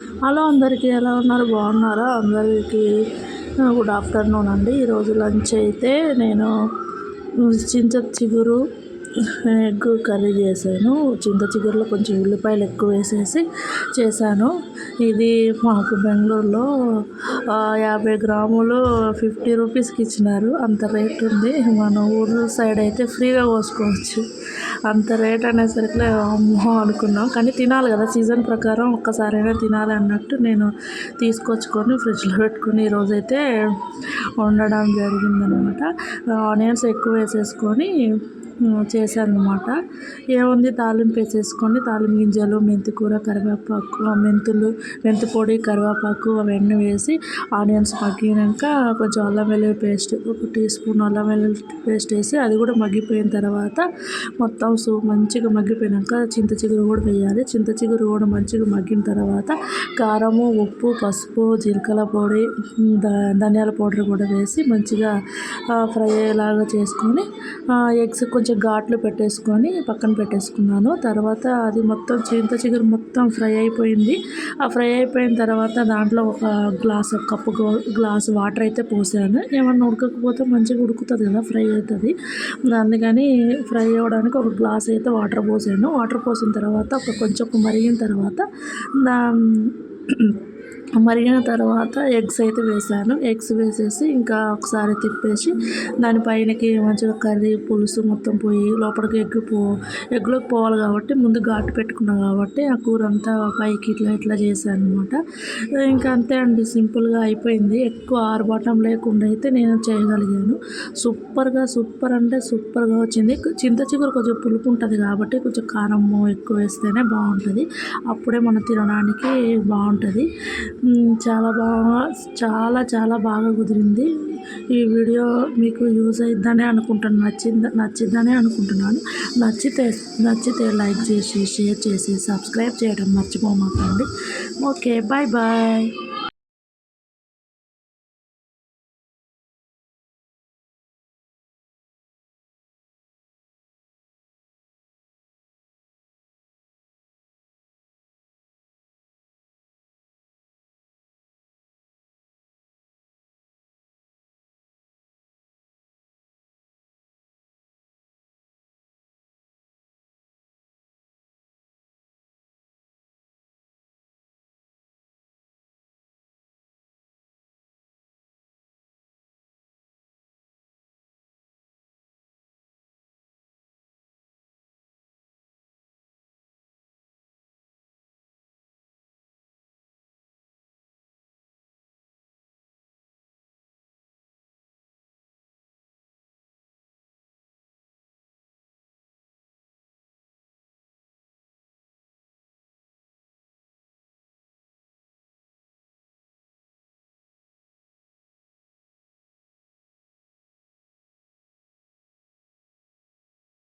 Hello అందరికీ ఎలా ఉన్నారు? బాగున్నారా? అందరికీ గుడ్ ఆఫ్టర్నూన్ అండి. ఈరోజు లంచ్ అయితే నేను చింత చిగురు ఎగ్ కర్రీ చేశాను. చింత చిగురులో కొంచెం ఉల్లిపాయలు ఎక్కువ వేసేసి చేశాను. ఇది మాకు బెంగళూరులో యాభై గ్రాములు ఫిఫ్టీ రూపీస్కి ఇచ్చినారు. అంత రేట్ ఉంది. మన ఊరు సైడ్ అయితే ఫ్రీగా కోసుకోవచ్చు. అంత రేట్ అనేసరికి అమ్మో అనుకున్నాం. కానీ తినాలి కదా. సీజన్ ప్రకారం ఒక్కసారైనా తినాలి అన్నట్టు నేను తీసుకొచ్చుకొని ఫ్రిడ్జ్లో పెట్టుకుని ఈరోజైతే వండడం జరిగిందనమాట. ఆనియన్స్ ఎక్కువ వేసేసుకొని చేశాను ఏముంది? తాలింపు వేసేసుకొని తాలింపు గింజలు మెంతి కూర కరివేపాకు మెంతులు మెంతి పొడి కరివేపాకు అవన్నీ వేసి ఆనియన్స్ మగ్గినాక కొంచెం అల్లం వెల్లుల్లి పేస్ట్ ఒక టీ స్పూన్ అల్లం వెల్లుల్లి పేస్ట్ వేసి అది కూడా మగ్గిపోయిన తర్వాత మొత్తం సూ మంచిగా మగ్గిపోయినాక చింత చిగురు కూడా వేయాలి. చింత చిగురు కూడా మంచిగా మగ్గిన తర్వాత కారము ఉప్పు పసుపు జీలకర్ర పొడి ధనియాల పౌడర్ కూడా వేసి మంచిగా ఫ్రై అయ్యేలాగా చేసుకొని ఎగ్స్ కొంచెం ఘాట్లు పెట్టేసుకొని పక్కన పెట్టేసుకున్నాను. తర్వాత అది మొత్తం చింత చిగురు మొత్తం ఫ్రై అయిపోయింది. ఆ ఫ్రై అయిపోయిన తర్వాత దాంట్లో ఒక గ్లాస్ ఒక కప్పు గ్లాస్ వాటర్ అయితే పోసాను. ఏమన్నా ఉడకకపోతే మంచిగా ఉడుకుతుంది కదా ఫ్రై అవుతుంది. అందుకని ఫ్రై అవ్వడానికి ఒక గ్లాస్ అయితే వాటర్ పోసాను. వాటర్ పోసిన తర్వాత ఒక కొంచెం మరిగిన తర్వాత దా మరిగిన తర్వాత ఎగ్స్ అయితే వేసాను ఎగ్స్ వేసేసి ఇంకా ఒకసారి తిప్పేసి దానిపైనకి మంచిగా కర్రీ పులుసు మొత్తం పోయి లోపలికి ఎగ్ పో ఎగ్లోకి పోవాలి కాబట్టి ముందు ఘాటు పెట్టుకున్నాం కాబట్టి ఆ కూర అంతా పైకి ఇట్లా ఇట్లా చేశాను అనమాట ఇంకా అంతే అండి సింపుల్గా అయిపోయింది. ఎక్కువ ఆరుబాటం లేకుండా అయితే నేను చేయగలిగాను. సూపర్గా సూపర్ అంటే సూపర్గా వచ్చింది. చింత చిగురు కొంచెం పులుపు ఉంటుంది కాబట్టి కొంచెం కారం ఎక్కువ వేస్తేనే బాగుంటుంది. అప్పుడే మనం తినడానికి బాగుంటుంది. చాలా బాగా చాలా చాలా బాగా కుదిరింది. ఈ వీడియో మీకు యూజ్ అయిద్దని అనుకుంటున్నాను నచ్చింది నచ్చిద్దని అనుకుంటున్నాను. నచ్చితే నచ్చితే లైక్ చేసి షేర్ చేసి సబ్స్క్రైబ్ చేయడం మర్చిపోమాకండి. Okay bye bye.